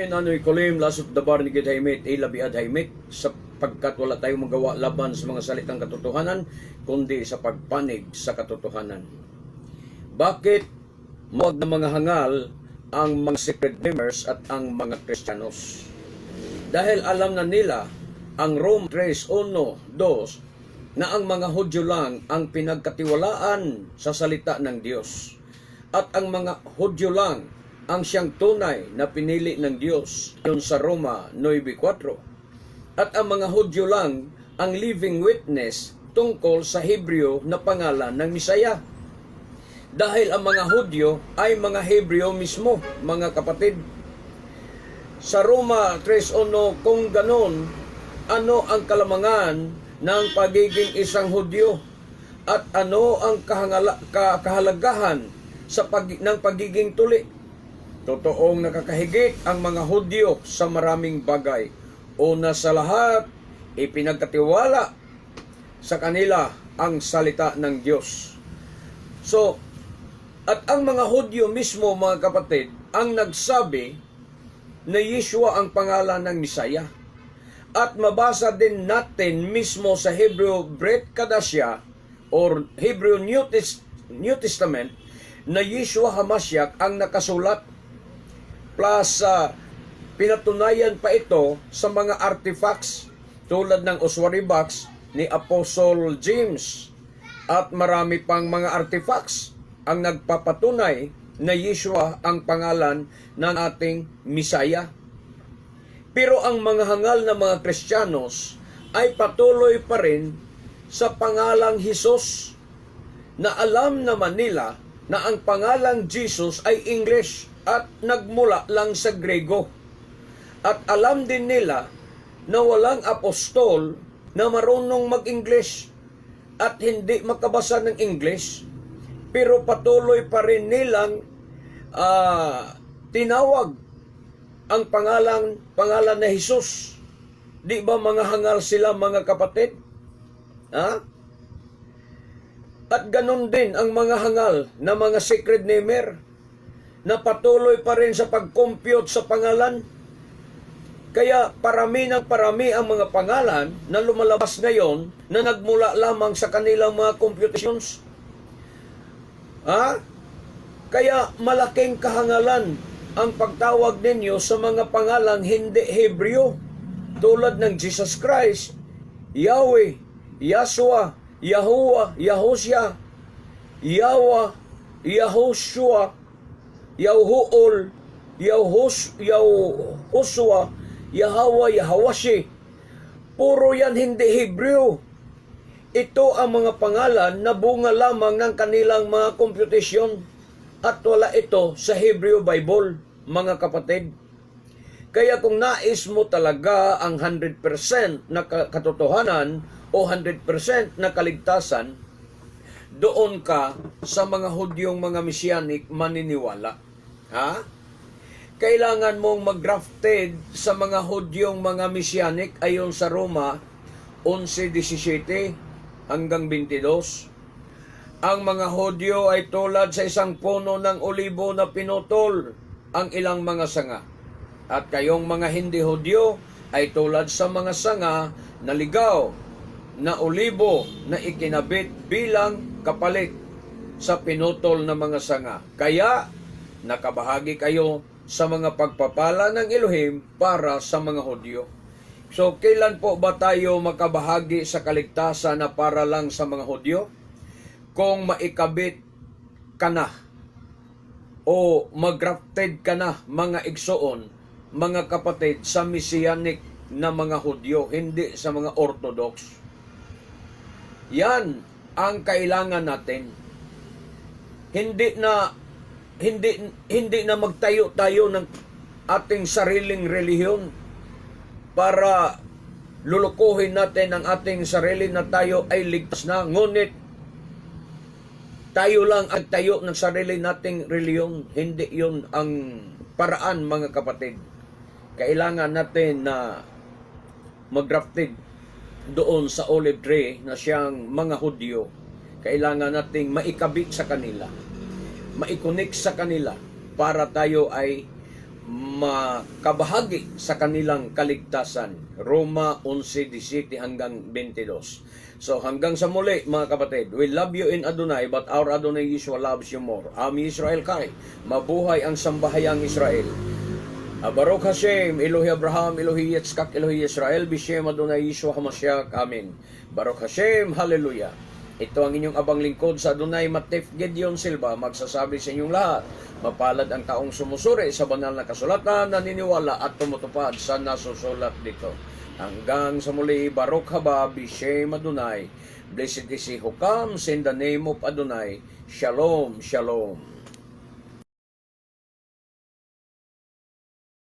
Ano'y kulim, lasot dabar ni Gidhaimit, ilabi adhaimit, sapagkat wala tayong magawa laban sa mga salitang katotohanan, kundi sa pagpanig sa katotohanan. Bakit muwag na mga hangal ang mga secret members at ang mga Kristiyanos? Dahil alam na nila ang Rome 3.1.2 na ang mga Hudyo lang ang pinagkatiwalaan sa salita ng Diyos. At ang mga Hudyo lang ang siyang tunay na pinili ng Diyos yun sa Roma 9.4. At ang mga Hudyo lang ang living witness tungkol sa Hebreo na pangalan ng Misaya. Dahil ang mga Hudyo ay mga Hebreo mismo, mga kapatid. Sa Roma 3.1, kung ganon, ano ang kalamangan ng pagiging isang Hudyo? At ano ang kahalagahan sa pag, ng pagiging tuli? Totoong nakakahigit ang mga Hudyo sa maraming bagay. Una sa lahat, ipinagkatiwala sa kanila ang salita ng Diyos. So, at ang mga Hudyo mismo, mga kapatid, ang nagsabi na Yeshua ang pangalan ng Misaya. At mabasa din natin mismo sa Hebrew Brit Kadasya or Hebrew New, Tes- New Testament na Yeshua Hamashiach ang nakasulat plus ah, pinatunayan pa ito sa mga artifacts tulad ng ossuary box ni Apostle James. At marami pang mga artifacts ang nagpapatunay na Yeshua ang pangalan ng ating Misaya. Pero ang mga hangal na mga Kristiyanos ay patuloy pa rin sa pangalang Hesus na alam naman nila na ang pangalang Jesus ay English at nagmula lang sa Grego. At alam din nila na walang apostol na marunong mag-English at hindi makabasa ng English pero patuloy pa rin nilang ah, tinawag ang pangalan pangalan na Jesus. Di ba mga hangal sila mga kapatid? Ha? At ganun din ang mga hangal na mga secret namer na patuloy pa rin sa pag-compute sa pangalan. Kaya parami ng parami ang mga pangalan na lumalabas ngayon na nagmula lamang sa kanilang mga computations. Ha? Kaya malaking kahangalan ang pagtawag ninyo sa mga pangalang hindi Hebreo tulad ng Jesus Christ, Yahweh, Yahshua, Yahuwah, Yahusya, Yawa, Yahushua, Yahuol, Yahus, Yahushua, Yahawa, Yahawashi. Puro yan hindi Hebreo. Ito ang mga pangalan na bunga lamang ng kanilang mga computation at wala ito sa Hebrew Bible, mga kapatid. Kaya kung nais mo talaga ang 100% na ka- katotohanan o 100% na kaligtasan, doon ka sa mga Hudyong mga Mesianic maniniwala. Ha? Kailangan mong mag-grafted sa mga Hudyong mga Mesianic ayon sa Roma 11.17 hanggang 22. Ang mga Hudyo ay tulad sa isang puno ng olibo na pinutol ang ilang mga sanga. At kayong mga hindi Hudyo ay tulad sa mga sanga na ligaw na olibo na ikinabit bilang kapalit sa pinutol na mga sanga. Kaya nakabahagi kayo sa mga pagpapala ng Elohim para sa mga Hudyo. So, kailan po ba tayo makabahagi sa kaligtasan na para lang sa mga Hudyo? Kung maikabit ka na o magrafted ka na mga igsoon, mga kapatid, sa Messianic na mga Hudyo, hindi sa mga Orthodox. Yan ang kailangan natin. Hindi na hindi hindi na magtayo tayo ng ating sariling relihiyon para lulukuhin natin ang ating sarili na tayo ay ligtas na. Ngunit tayo lang ang tayo ng sarili nating reliyon. Hindi yun ang paraan mga kapatid. Kailangan natin na magrafted doon sa olive tree na siyang mga Hudyo. Kailangan nating maikabit sa kanila. Maikonik sa kanila para tayo ay makabahagi sa kanilang kaligtasan. Roma 11:17 hanggang 22. So hanggang sa muli mga kapatid, we love you in Adonai but our Adonai Yeshua loves you more. Ami Israel kay, mabuhay ang sambahayang Israel. Baruch Hashem, Elohi Abraham, Elohi Yitzchak, Elohi Israel, Bishem Adonai Yeshua HaMashiach, Amen. Baruch Hashem, Hallelujah. Ito ang inyong abang lingkod sa Adonai Matef Gedeon Silva, magsasabi sa inyong lahat, mapalad ang taong sumusuri sa banal na kasulatan, naniniwala at tumutupad sa nasusulat dito. Hanggang sa muli, Baruch haba, Bishem Adonai. Blessed is he who comes in the name of Adonai. Shalom, Shalom.